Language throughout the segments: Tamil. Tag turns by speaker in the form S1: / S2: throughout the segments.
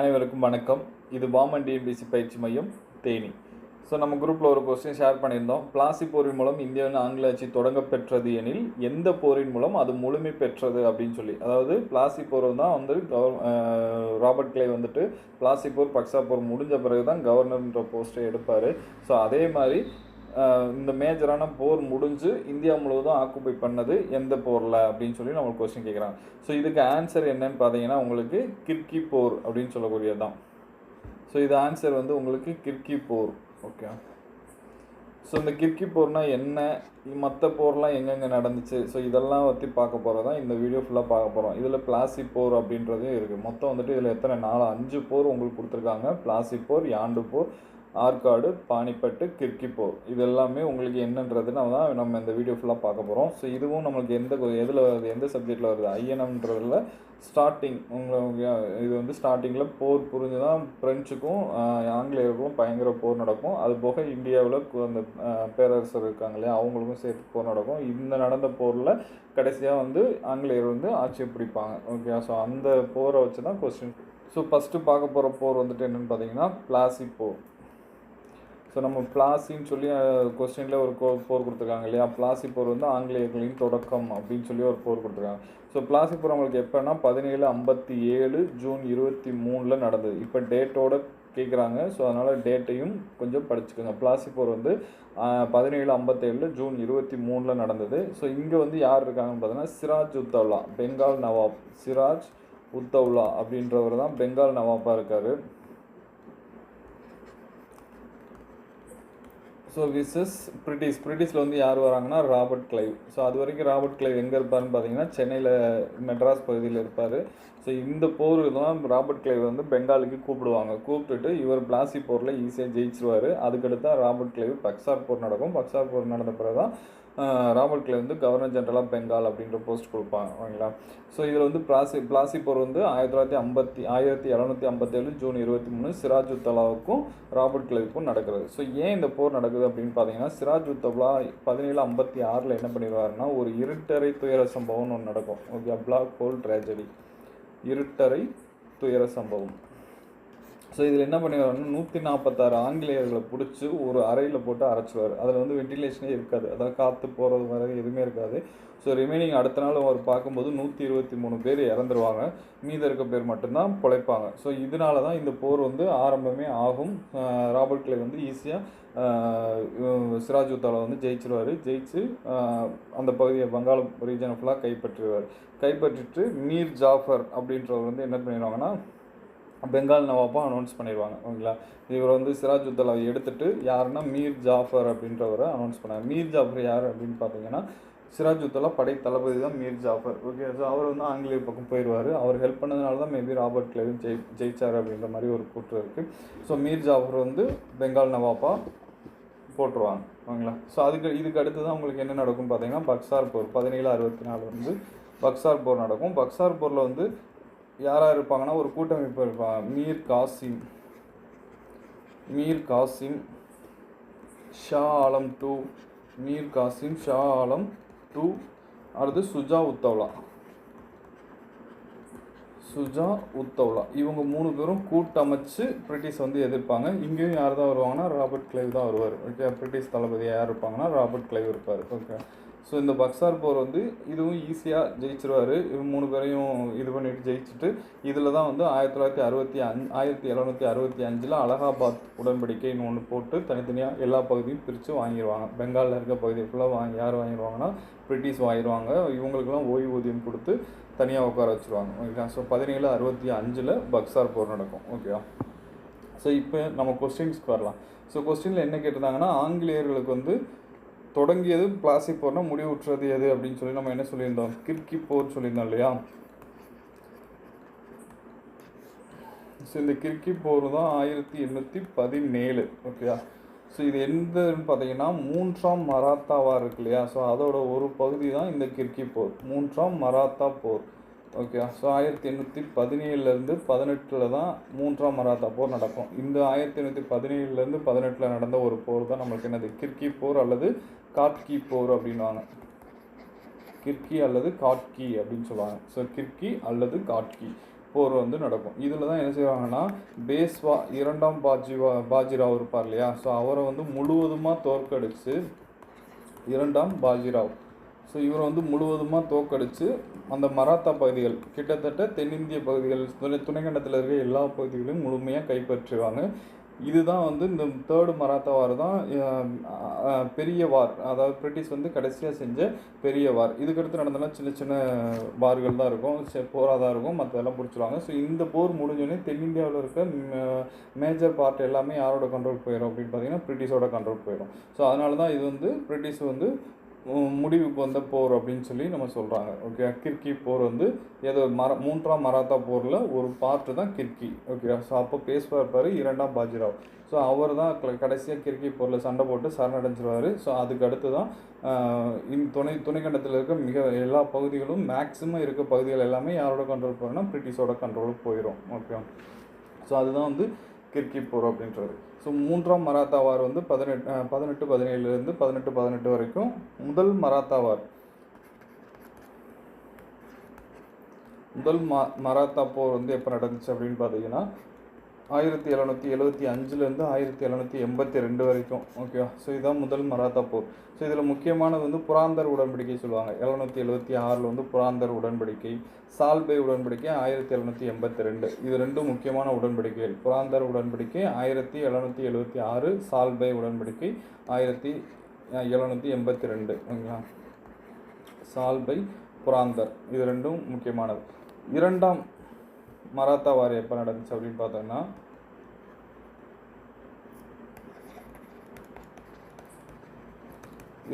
S1: அனைவருக்கும் வணக்கம். இது பாமன் டிஎன்பிசி பயிற்சி மையம் தேனி. ஸோ நம்ம குரூப்பில் ஒரு கொஸ்டின் ஷேர் பண்ணியிருந்தோம். பிளாசி போரின் மூலம் இந்தியாவின் ஆங்கில ஆட்சி தொடங்க பெற்றது எனில் எந்த போரின் மூலம் அது முழுமை பெற்றது அப்படின்னு சொல்லி. அதாவது பிளாசி போர் தான் வந்து கவர் ராபர்ட் கிளை வந்துட்டு பிளாசி போர் பக்ஸா போர் முடிஞ்ச பிறகு தான் கவர்னர்ன்ற போஸ்ட்டை எடுப்பார். ஸோ அதே மாதிரி இந்த மேஜரான போர் முடிஞ்சு இந்தியா முழுவதும் ஆக்குப்பை பண்ணது எந்த போரில் அப்படின்னு சொல்லி நம்மளுக்கு கொஸ்டின் கேட்குறாங்க ஸோ இதுக்கு ஆன்சர் என்னன்னு பார்த்தீங்கன்னா உங்களுக்கு கிர்கி போர் அப்படின்னு சொல்லக்கூடியது தான் ஸோ இது ஆன்சர் வந்து உங்களுக்கு கிர்கி போர். ஓகே ஸோ இந்த கிர்கி போர்னால் என்ன? மற்ற போர்லாம் எங்கெங்கே நடந்துச்சு? ஸோ இதெல்லாம் பற்றி பார்க்க போகிறது தான் இந்த வீடியோ ஃபுல்லாக பார்க்க போகிறோம் இதில் பிளாசி போர் அப்படின்றதே இருக்குது மொத்தம் வந்துட்டு இதில் எத்தனை? நாலு அஞ்சு போர் உங்களுக்கு கொடுத்துருக்காங்க. பிளாசி போர் யாண்டு போர் ஆற்காடு பானிப்பட்டு கிர்கி போர் இது எல்லாமே உங்களுக்கு என்னன்றது நம்ம தான் நம்ம இந்த வீடியோ ஃபுல்லாக பார்க்க போகிறோம் ஸோ இதுவும் நம்மளுக்கு எந்த எதில் வருது எந்த சப்ஜெக்டில் வருது ஐஎன்எம்ன்றதுல ஸ்டார்டிங் உங்களுக்கு இது வந்து ஸ்டார்டிங்கில் போர் புரிஞ்சு தான் பிரெஞ்சுக்கும் ஆங்கிலேயருக்கும் பயங்கர போர் நடக்கும். அது போக இந்தியாவில் அந்த பேரரசர் இருக்காங்க இல்லையா அவங்களுக்கும் சேர்த்து போர் நடக்கும். இந்த நடந்த போரில் கடைசியாக வந்து ஆங்கிலேயர் வந்து ஆட்சியை பிடிப்பாங்க. ஓகே ஸோ அந்த போரை வச்சு தான் கொஸ்டின் ஸோ ஃபஸ்ட்டு பார்க்க போகிற போர் வந்துட்டு என்னென்னு பார்த்தீங்கன்னா பிளாசி போர் ஸோ நம்ம பிளாசின்னு சொல்லி கொஸ்டினில் ஒரு கோ போர் கொடுத்துருக்காங்க இல்லையா? பிளாசி போர் வந்து ஆங்கிலேயர்களின் தொடக்கம் அப்படின்னு சொல்லி ஒரு போர் கொடுத்துருக்காங்க. ஸோ பிளாசி போர் அவங்களுக்கு எப்போனா பதினேழு ஐம்பத்தி ஏழு ஜூன் இருபத்தி மூணில் நடந்தது. இப்போ டேட்டோட கேட்குறாங்க ஸோ அதனால் டேட்டையும் கொஞ்சம் படிச்சுக்கோங்க. பிளாசி போர் வந்து பதினேழு ஐம்பத்தேழில் ஜூன் இருபத்தி மூணில் நடந்தது. ஸோ இங்கே வந்து யார் இருக்காங்கன்னு பார்த்தீங்கன்னா சிராஜ் உத்தவ்லா பெங்கால் நவாப். சிராஜ் உத்தவ்லா அப்படின்றவர் தான் பெங்கால் நவாப்பாக இருக்கார். ஸோ விசஸ் பிரிட்டிஷ் பிரிட்டிஷில் வந்து யார் வராங்கன்னா ராபர்ட் கிளைவ் ஸோ அது வரைக்கும் ராபர்ட் கிளைவ் எங்கே இருப்பாருன்னு பார்த்தீங்கன்னா சென்னையில் மெட்ராஸ் பகுதியில் இருப்பார். ஸோ இந்த போர் தான் ராபர்ட் கிளைவ் வந்து பெங்காலுக்கு கூப்பிடுவாங்க. கூப்பிட்டுட்டு இவர் பிளாசி போரில் ஈஸியாக ஜெயிச்சிருவார். அதுக்கடுத்து தான் ராபர்ட் கிளைவ் பக்சார் போர் நடக்கும். பக்சார் போர் நடந்த பிறகு தான் ஆஹ், ராபர்ட் வந்து கவர்னர் ஜென்ரல் ஆஃப் பெங்கால் அப்படின்ற போஸ்ட் கொடுப்பாங்க ஓகேங்களா? ஸோ இதில் வந்து பிளாசி பிளாசிபோர் வந்து ஆயிரத்தி தொள்ளாயிரத்தி ஐம்பத்தி ஆயிரத்தி எழுநூற்றி ஐம்பத்தேழு ஜூன் இருபத்தி மூணு சிராஜ் உத்தலாவுக்கும் ராபர்ட் கிளைவுக்கும் நடக்கிறது. ஸோ ஏன் இந்த போர் நடக்குது அப்படின்னு பார்த்தீங்கன்னா சிராஜ் உத்தவ்லா பதினேழு ஐம்பத்தி ஆறில் என்ன பண்ணிடுவாருன்னா ஒரு இருட்டரை துயர சம்பவம்னு ஒன்று நடக்கும் ஓகே பிளாக் ஹோல் ட்ராஜடி இருட்டரை துயர சம்பவம். ஸோ இதில் என்ன பண்ணிடுவார்னா நூற்றி நாற்பத்தாறு ஆங்கிலேயர்களை பிடிச்சி ஒரு அறையில் போட்டு அரைச்சிடுவார். அதில் வந்து வென்டிலேஷனே இருக்காது. அதாவது காற்று போகிறது வர எதுவுமே இருக்காது. ஸோ ரிமைனிங் அடுத்த நாள் அவர் பார்க்கும்போது நூற்றி இருபத்தி மூணு பேர் இறந்துருவாங்க. மீத இருக்க பேர் மட்டும்தான் பிழைப்பாங்க. ஸோ இதனால தான் இந்த போர் வந்து ஆரம்பமே ஆகும். ராபர்ட் கிளே வந்து ஈஸியாக சிராஜ் உத்தாலை வந்து ஜெயிச்சிருவார். ஜெயிச்சு அந்த பகுதியை வங்காள ரீஜனை ஃபுல்லாக கைப்பற்றிடுவார். கைப்பற்றிட்டு மீர் ஜாஃபர் அப்படின்றவர் வந்து என்ன பண்ணிடுவாங்கன்னா பெங்கால் நவாப்பாக அனௌன்ஸ் பண்ணிடுவாங்க ஓகேங்களா? இவர் வந்து சிராஜ் உத்தலாவை எடுத்துட்டு யாருன்னா மீர் ஜாஃபர் அப்படின்றவரை அனௌன்ஸ் பண்ணாங்க மீர் ஜாஃபர் யார் அப்படின்னு பார்த்தீங்கன்னா சிராஜ் உத்தலா படை தளபதி தான் மீர் ஜாஃபர். ஓகே ஸோ அவர் வந்து ஆங்கிலேயர் பக்கம் போயிடுவார் அவர் ஹெல்ப் பண்ணதுனால தான் மேபி ராபர்ட் கிளேவும் ஜெய் ஜெயிச்சார் அப்படின்ற மாதிரி ஒரு கூற்று இருக்குது ஸோ மீர் ஜாஃபர் வந்து பெங்கால் நவாப்பாக போட்டுருவாங்க ஓகேங்களா? ஸோ அதுக்கு இதுக்கு அடுத்து தான் உங்களுக்கு என்ன நடக்கும் பார்த்தீங்கன்னா பக்சார் போர் பதினேழு அறுபத்தி நாலு வந்து பக்சார் போர் நடக்கும். பக்சார் போரில் வந்து யாராக இருப்பாங்கன்னா ஒரு கூட்டமைப்பு இருப்பாங்க மீர் காசிம். மீர் காசிம் ஷா ஆலம் டூ. மீர் காசிம் ஷா ஆலம் டூ. அடுத்து சுஜா உத்தவ்லா. சுஜா உத்தவ்லா. இவங்க மூணு பேரும் கூட்டமைச்சு பிரிட்டிஷ் வந்து எதிர்ப்பாங்க. இங்கேயும் யார் தான் வருவாங்கன்னா ராபர்ட் கிளைவ் தான் வருவார். ஓகே பிரிட்டிஷ் தளபதி யார் இருப்பாங்கன்னா ராபர்ட் கிளைவ் இருப்பார். ஓகே. ஸோ இந்த பக்சார் போர் வந்து இதுவும் ஈஸியாக ஜெயிச்சிருவார். இவங்க மூணு பேரையும் இது பண்ணிட்டு ஜெயிச்சுட்டு இதில் தான் வந்து ஆயிரத்தி தொள்ளாயிரத்தி அறுபத்தி அஞ்சு ஆயிரத்தி எழுநூற்றி அறுபத்தி அஞ்சில் அலகாபாத் உடன்படிக்கைன்னு ஒன்று போட்டு தனித்தனியாக எல்லா பகுதியும் பிரித்து வாங்கிடுவாங்க பெங்காலில் இருக்க பகுதியை ஃபுல்லாக வாங்கி யார் வாங்கிடுவாங்கன்னா பிரிட்டிஷ் வாங்கிடுவாங்க இவங்களுக்கெல்லாம் ஓய்வூதியம் கொடுத்து தனியாக உட்கார வச்சுருவாங்க. ஓகேங்களா ஸோ பதினேழு அறுபத்தி அஞ்சில் பக்சார் போர் நடக்கும். ஓகேவா? ஸோ இப்போ நம்ம கொஸ்டின்ஸ்க்கு வரலாம். ஸோ கொஸ்டினில் என்ன கேட்டிருந்தாங்கன்னா ஆங்கிலேயர்களுக்கு வந்து தொடங்கியது பிளாசி போர்னா முடிவுற்றது எது அப்படின்னு சொல்லி நம்ம என்ன சொல்லியிருந்தோம்? கிர்கி போர் சொல்லியிருந்தோம் இல்லையா? ஸோ இந்த கிர்கி போர் தான் ஆயிரத்தி எண்ணூற்றி பதினேழு ஓகேயா ஸோ இது எந்தன்னு பார்த்தீங்கன்னா மூன்றாம் மராத்தாவாக இருக்கு இல்லையா? ஸோ அதோட ஒரு பகுதி தான் இந்த கிர்கி போர். மூன்றாம் மராத்தா போர். ஓகே ஸோ ஆயிரத்தி எண்ணூற்றி பதினேழுலேருந்து பதினெட்டில் தான் மூன்றாம் மராத்தா போர் நடக்கும். இந்த ஆயிரத்தி எண்ணூற்றி பதினேழுலேருந்து பதினெட்டில் நடந்த ஒரு போர் தான் நம்மளுக்கு என்னது? கிர்கி போர் அல்லது காட்கி போர் அப்படின்வாங்க கிர்கி அல்லது காட்கி அப்படின்னு சொல்லுவாங்க. ஸோ கிர்கி அல்லது காட்கி போர் வந்து நடக்கும். இதில் தான் என்ன செய்வாங்கன்னா பேஸ்வா இரண்டாம் பாஜிவா பாஜிராவ் இருப்பார் இல்லையா? ஸோ அவரை வந்து முழுவதுமாக தோற்கடிச்சு இரண்டாம் பாஜிராவ். ஸோ இவரை வந்து முழுவதுமாக தோற்கடிச்சு அந்த மராத்தா பகுதிகள் கிட்டத்தட்ட தென்னிந்திய பகுதிகள் துணை துணைக்கண்டத்தில் இருக்க எல்லா பகுதிகளையும் முழுமையாக கைப்பற்றுவாங்க. இதுதான் வந்து இந்த தேர்டு மராத்தா வார் தான் பெரிய வார் அதாவது பிரிட்டிஷ் வந்து கடைசியாக செஞ்ச பெரிய வார் இதுக்கடுத்து நடந்தெல்லாம் சின்ன சின்ன வார்கள் தான் இருக்கும். போராக தான் இருக்கும். மற்றதெல்லாம் பிடிச்சிருவாங்க. ஸோ இந்த போர் முடிஞ்சோடனே தென்னிந்தியாவில் இருக்க மேஜர் பார்ட் எல்லாமே யாரோட கண்ட்ரோல் போயிடும் அப்படின்னு பார்த்தீங்கன்னா பிரிட்டிஷோட கண்ட்ரோல் போயிடும் ஸோ அதனால தான் இது வந்து பிரிட்டிஷ் வந்து முடிவுக்கு வந்த போர் அப்படின்னு சொல்லி நம்ம சொல்கிறாங்க ஓகே கிர்கி போர் வந்து ஏதோ மர மூன்றாம் மராத்தா போரில் ஒரு பார்ட்டு தான் கிர்கி. ஓகே ஸோ அப்போ பேசுவார் இருப்பார் இரண்டாம் பாஜிராவ். ஸோ அவர் தான் கடைசியாக கிர்கி போரில் சண்டை போட்டு சரணடைஞ்சிருவார். ஸோ அதுக்கு அடுத்து தான் இன் இந்த துணை துணைக்கண்டத்தில் இருக்க மிக எல்லா பகுதிகளும் மேக்ஸிமம் இருக்க பகுதிகள் எல்லாமே யாரோட கண்ட்ரோல் போகிறோன்னா பிரிட்டிஷோட கண்ட்ரோலுக்கு போயிடும் ஓகே ஸோ அதுதான் வந்து கிர்கி போர் அப்படின்றது ஸோ மூன்றாம் மராத்தா வார் வந்து பதினெட்டு பதினெட்டு பதினேழுலேருந்து பதினெட்டு பதினெட்டு வரைக்கும் முதல் மராத்தா வார். முதல் ம மராத்தா போர் வந்து எப்போ நடந்துச்சு அப்படின்னு பார்த்தீங்கன்னா ஆயிரத்தி எழுநூற்றி எழுபத்தி அஞ்சுலேருந்து ஆயிரத்தி எழுநூற்றி எண்பத்தி ரெண்டு வரைக்கும் ஓகேவா ஸோ இதுதான் முதல் மராத்தா போர். ஸோ இதில் முக்கியமானது வந்து புராந்தர் உடன்படிக்கை சொல்லுவாங்க. எழுநூற்றி எழுபத்தி ஆறில் வந்து புராந்தர் உடன்படிக்கை சால்பே உடன்படிக்கை ஆயிரத்தி எழுநூற்றி எண்பத்தி ரெண்டு. இது ரெண்டும் முக்கியமான உடன்படிக்கைகள். புராந்தர் உடன்படிக்கை ஆயிரத்தி எழுநூற்றி எழுபத்தி ஆறு சால்பே உடன்படிக்கை ஆயிரத்தி எழுநூற்றி எண்பத்தி ரெண்டு ஓகேங்களா சால்பை புராந்தர். இது ரெண்டும் முக்கியமானது. இரண்டாம் மராத்தா வார் எப்போ நடந்துச்சு அப்படின்னு பார்த்தோம்னா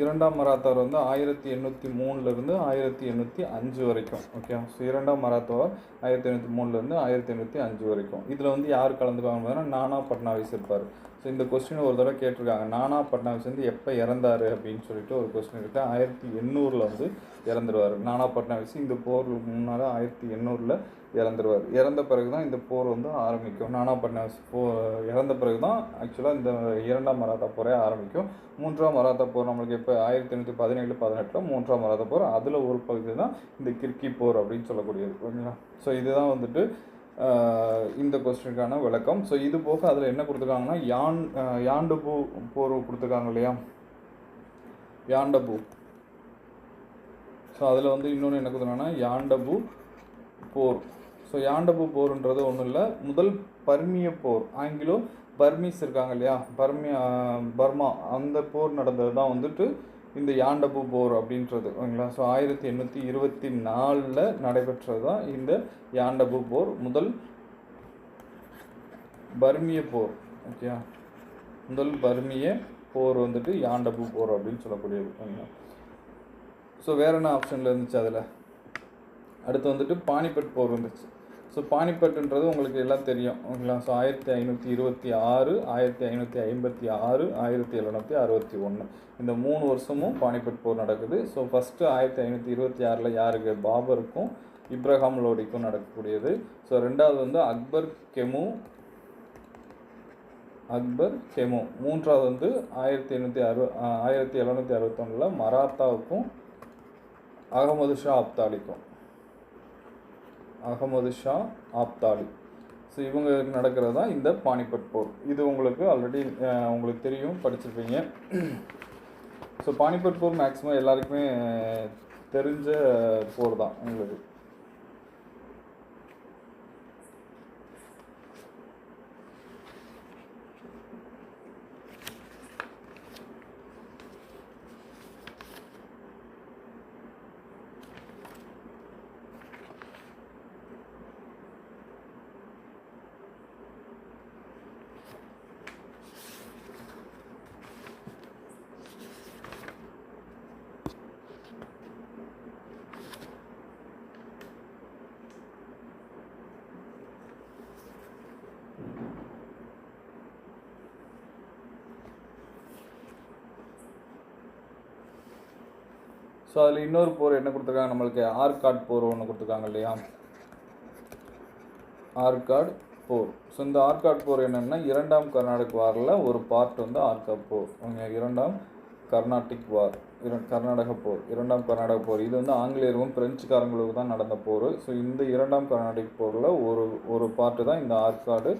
S1: இரண்டாம் மராத்தார் வந்து ஆயிரத்தி எண்ணூற்றி மூணுலேருந்து ஆயிரத்தி எண்ணூற்றி அஞ்சு வரைக்கும் ஓகே ஸோ இரண்டாம் மராத்தார் ஆயிரத்தி எண்ணூற்றி மூணுலேருந்து ஆயிரத்தி எண்ணூற்றி அஞ்சு வரைக்கும். இதில் வந்து யார் கலந்துக்காங்க பார்த்தீங்கன்னா நானா பட்னாவிஸ் இருப்பார். ஸோ இந்த கொஸ்டின் ஒரு தடவை கேட்டிருக்காங்க. நானா பட்னாவிஸ் வந்து எப்போ இறந்தாரு அப்படின்னு சொல்லிட்டு ஒரு கொஸ்டின் இருக்குது ஆயிரத்தி எண்ணூறில் வந்து இறந்துருவார். நானா பட்னாவிஸ் இந்த போருக்கு முன்னால் ஆயிரத்தி எண்ணூறில் இறந்துருவார். இறந்த பிறகு தான் இந்த போர் வந்து ஆரம்பிக்கும். நானா பட்னாவிஸ் போ இறந்த பிறகு தான் ஆக்சுவலாக இந்த இரண்டாம் மராத்தா போரே ஆரம்பிக்கும். மூன்றாம் மராத்தா போர் நம்மளுக்கு இப்போ ஆயிரத்தி எண்ணூற்றி பதினேழு பதினெட்டில் மூன்றாம் மராத்தா போர். அதில் ஒரு பகுதி தான் இந்த கிர்கி போர் அப்படின்னு சொல்லக்கூடியது. ஓகேங்களா ஸோ இதுதான் வந்துட்டு இந்த கொஸ்டினுக்கான விளக்கம். ஸோ இது போக அதில் என்ன கொடுத்துருக்காங்கன்னா யான் யாண்டு பூ போர் கொடுத்துருக்காங்க இல்லையா? யாண்டபு ஸோ அதில் வந்து இன்னொன்று என்ன கொடுத்துருக்காங்கன்னா யாண்டபு போர். ஸோ யாண்டபு போர்ன்றது ஒன்றும் இல்லை. முதல் பர்மிய போர். ஆங்கிலோ பர்மீஸ் இருக்காங்க இல்லையா? பர்மியா பர்மா அந்த போர் நடந்தது தான் வந்துட்டு இந்த யாண்டபு போர் அப்படின்றது ஓகேங்களா? ஸோ ஆயிரத்தி எண்ணூற்றி இருபத்தி நாலில் நடைபெற்றது தான் இந்த யாண்டபு போர் முதல் பர்மிய போர் ஓகேயா? முதல் பர்மிய போர் வந்துட்டு யாண்டபு போர் அப்படின்னு சொல்லக்கூடியது ஓகேங்களா? ஸோ வேற என்ன ஆப்ஷனில் இருந்துச்சு அதில்? அடுத்து வந்துட்டு பானிபட் போர் வந்துச்சு. ஸோ பானிபட்டுன்றது உங்களுக்கு எல்லாம் தெரியும். ஓகேங்களா? ஸோ ஆயிரத்தி ஐநூற்றி இருபத்தி ஆறு ஆயிரத்தி ஐநூற்றி ஐம்பத்தி ஆறு ஆயிரத்தி எழுநூற்றி அறுபத்தி ஒன்று. இந்த மூணு வருஷமும் பானிபட் போர் நடக்குது. ஸோ ஃபஸ்ட்டு ஆயிரத்தி ஐநூற்றி இருபத்தி ஆறில் யாருக்கு? பாபருக்கும் இப்ரஹாம் லோடிக்கும் நடக்கக்கூடியது. ஸோ ரெண்டாவது வந்து அக்பர் கெமு அக்பர் கெமு. மூன்றாவது வந்து ஆயிரத்தி எண்ணூற்றி அறு ஆயிரத்தி எழுநூற்றி அறுபத்தொன்னில் மராத்தாவுக்கும் அகமது ஷா அப்தாலிக்கும். அகமது ஷா ஆப்தாலி. ஸோ இவங்களுக்கு நடக்கிறது தான் இந்த பானிபட் போர். இது உங்களுக்கு ஆல்ரெடி உங்களுக்கு தெரியும் படிச்சிருப்பீங்க. ஸோ பானிபட் போர் மேக்ஸிமம் எல்லாருக்குமே தெரிஞ்ச போர் தான் உங்களுக்கு. ஸோ அதில் இன்னொரு போர் என்ன கொடுத்துருக்காங்க? நம்மளுக்கு ஆர்காட் போர் ஒன்று கொடுத்துருக்காங்க இல்லையா? ஆர்காட் போர். ஸோ இந்த ஆர்காட் போர் என்னென்னா இரண்டாம் கர்நாடக வாரில் ஒரு பார்ட் வந்து ஆர்காட் போர். இரண்டாம் கர்நாடிக் வார். இர- கர்நாடக போர். இரண்டாம் கர்நாடக போர். இது வந்து ஆங்கிலேயரும் பிரெஞ்சுக்காரங்களுக்கு தான் நடந்த போர். ஸோ இந்த இரண்டாம் கர்நாடிக் போரில் ஒரு ஒரு பார்ட்டு தான் இந்த ஆற்காடு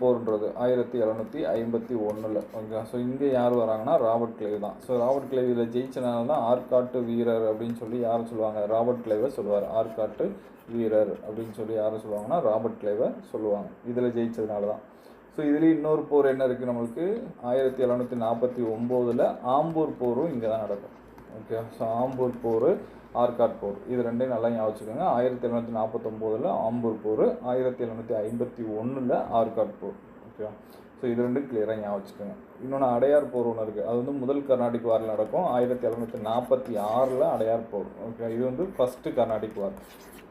S1: போர்ன்றது. ஆயிரத்தி எழுநூற்றி ஐம்பத்தி ஒன்றில் ஓகே ஸோ இங்கே யார் வராங்கன்னா ராபர்ட் கிளைவ் தான். ஸோ ராபர்ட் கிளைவ் இதில் ஜெயிச்சனால தான் ஆர்காட்டு வீரர் அப்படின்னு சொல்லி யார் சொல்லுவாங்க? ராபர்ட் கிளைவை சொல்லுவார். ஆர்காட்டு வீரர் அப்படின்னு சொல்லி யார் சொல்லுவாங்கன்னா ராபர்ட் கிளைவை சொல்லுவாங்க. இதில் ஜெயிச்சதுனால தான். ஸோ இதுலேயும் இன்னொரு போர் என்ன இருக்குது நம்மளுக்கு? ஆயிரத்தி எழுநூற்றி நாற்பத்தி ஒம்போதில் ஆம்பூர் போரும் இங்கே தான் நடக்கும். ஓகே ஸோ ஆம்பூர் போர் ஆர்காட் போர். இது ரெண்டையும் நல்லா ஞாபகம் வச்சுக்கோங்க. ஆயிரத்தி எழுநூற்றி நாற்பத்தொம்போதில் ஆம்பூர் போர் ஆயிரத்தி எழுநூற்றி ஐம்பத்தி ஒன்றில் ஆர்காட் போர். ஓகேவா ஸோ இது ரெண்டும் கிளியராக ஞாபகம் வச்சுக்கோங்க. இன்னொன்று அடையார் போர் ஒன்று இருக்குது அது வந்து முதல் கர்நாடிக் வாரில் நடக்கும். ஆயிரத்தி எழுநூற்றி நாற்பத்தி ஆறில் அடையார் போர். ஓகே இது வந்து ஃபஸ்ட்டு கர்நாடிக் வார்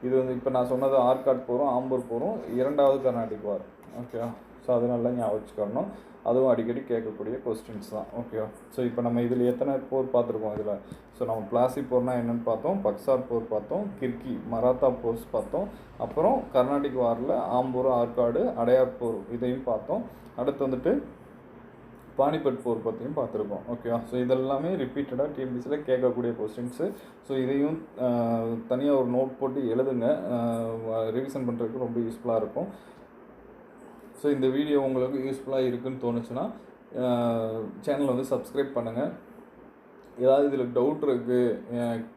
S1: இது வந்து இப்போ நான் சொன்னது ஆர்காட் போரும் ஆம்பூர் போரும் இரண்டாவது கர்நாடிக் வார் ஓகேவா ஸோ அது நல்லா ஞாபகம் வச்சுக்கணும். அதுவும் அடிக்கடி கேட்கக்கூடிய கொஸ்டின்ஸ் தான். ஓகேவா ஸோ இப்போ நம்ம இதில் எத்தனை போர் பார்த்துருக்கோம் இதில்? ஸோ நம்ம பிளாசி போர்னால் என்னென்னு பார்த்தோம் பக்சார் போர் பார்த்தோம் கிர்கி மராத்தா போர்ஸ் பார்த்தோம் அப்புறம் கர்நாடிக் வாரில் ஆம்பூர் ஆற்காடு அடையார் போர் இதையும் பார்த்தோம். அடுத்து வந்துட்டு பானிபட் போர் பற்றியும் பார்த்துருக்கோம். ஓகேவா ஸோ இதெல்லாமே ரிப்பீட்டடாக டிஎன்பிசியில் கேட்கக்கூடிய கொஸ்டின்ஸு ஸோ இதையும் தனியாக ஒரு நோட் போட்டு எழுதுங்க. ரிவிஷன் பண்ணுறதுக்கு ரொம்ப யூஸ்ஃபுல்லாக இருக்கும். ஸோ இந்த வீடியோ உங்களுக்கு யூஸ்ஃபுல்லாக இருக்குன்னு தோணுச்சுன்னா சேனலை வந்து சப்ஸ்கிரைப் பண்ணுங்கள் ஏதாவது இதில் டவுட் இருக்குது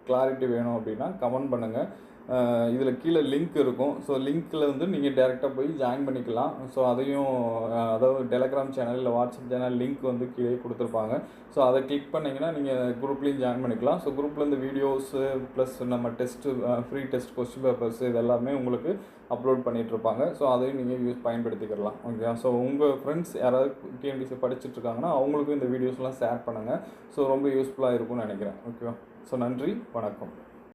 S1: கிளாரிட்டி வேணும் அப்படின்னா கமெண்ட் பண்ணுங்கள் இதில் கீழே லிங்க் இருக்கும். ஸோ லிங்க்கில் வந்து நீங்கள் டேரெக்டாக போய் ஜாயின் பண்ணிக்கலாம். ஸோ அதையும் அதாவது டெலகிராம் சேனல் இல்லை வாட்ஸ்அப் சேனல் லிங்க் வந்து கீழே கொடுத்துருப்பாங்க. ஸோ அதை கிளிக் பண்ணிங்கன்னா நீங்கள் குரூப்லேயும் ஜாயின் பண்ணிக்கலாம். ஸோ குரூப்பில் இந்த வீடியோஸு ப்ளஸ் நம்ம test free test question papers இது எல்லாமே உங்களுக்கு அப்லோட் பண்ணிகிட்ருப்பாங்க இருப்பாங்க ஸோ அதையும் நீங்கள் யூஸ் பயன்படுத்திக்கிறலாம் ஓகே ஸோ உங்கள் ஃப்ரெண்ட்ஸ் யாராவது டிஎன்டிசி படிச்சுட்டு இருக்காங்கன்னா அவங்களுக்கும் இந்த வீடியோஸ்லாம் ஷேர் பண்ணுங்கள் ஸோ ரொம்ப யூஸ்ஃபுல்லாக இருக்கும்னு நினைக்கிறேன். ஓகேவா ஸோ நன்றி. வணக்கம்.